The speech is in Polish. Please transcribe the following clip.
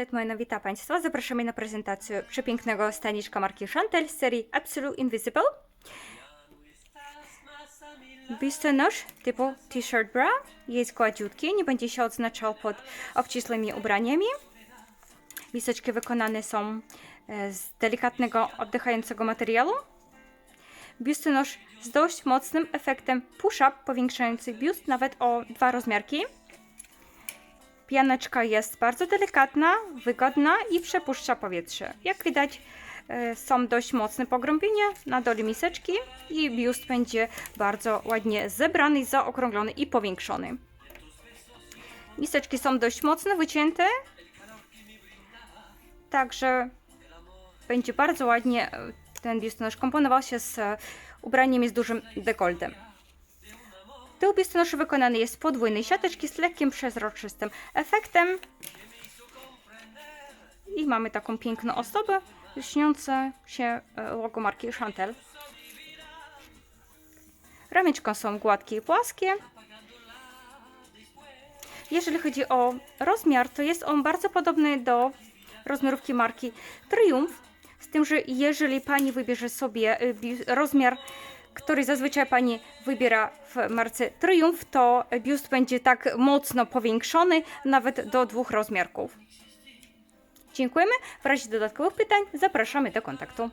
Cześć moje witam Państwa. Zapraszamy na prezentację przepięknego staniczka marki Chantel z serii Absolute Invisible. Biustonosz typu t-shirt bra jest gładziutki, nie będzie się odznaczał pod obcisłymi ubraniami. Miseczki wykonane są e, z delikatnego, oddychającego materiału. Biustonosz z dość mocnym efektem push-up, powiększający biust nawet o dwa rozmiarki. Pianeczka jest bardzo delikatna, wygodna i przepuszcza powietrze. Jak widać, e, są dość mocne pogrąbienia na dole miseczki i biust będzie bardzo ładnie zebrany, zaokrąglony i powiększony. Miseczki są dość mocno wycięte, także będzie bardzo ładnie e, ten biustonosz komponował się z e, ubraniem z dużym dekoltem. Tył biustonoszu wykonany jest z podwójnej siateczki z lekkim przezroczystym efektem. I mamy taką piękną ozdobę, lśniące się e, logo marki Chantel. Ramiczka są gładkie i płaskie. Jeżeli chodzi o rozmiar, to jest on bardzo podobny do rozmiarówki marki Triumph. Z tym, że jeżeli pani wybierze sobie bi- rozmiar, który zazwyczaj pani wybiera w marce Triumph, to biust będzie tak mocno powiększony, nawet do dwóch rozmiarków. Dziękujemy. W razie dodatkowych pytań zapraszamy do kontaktu.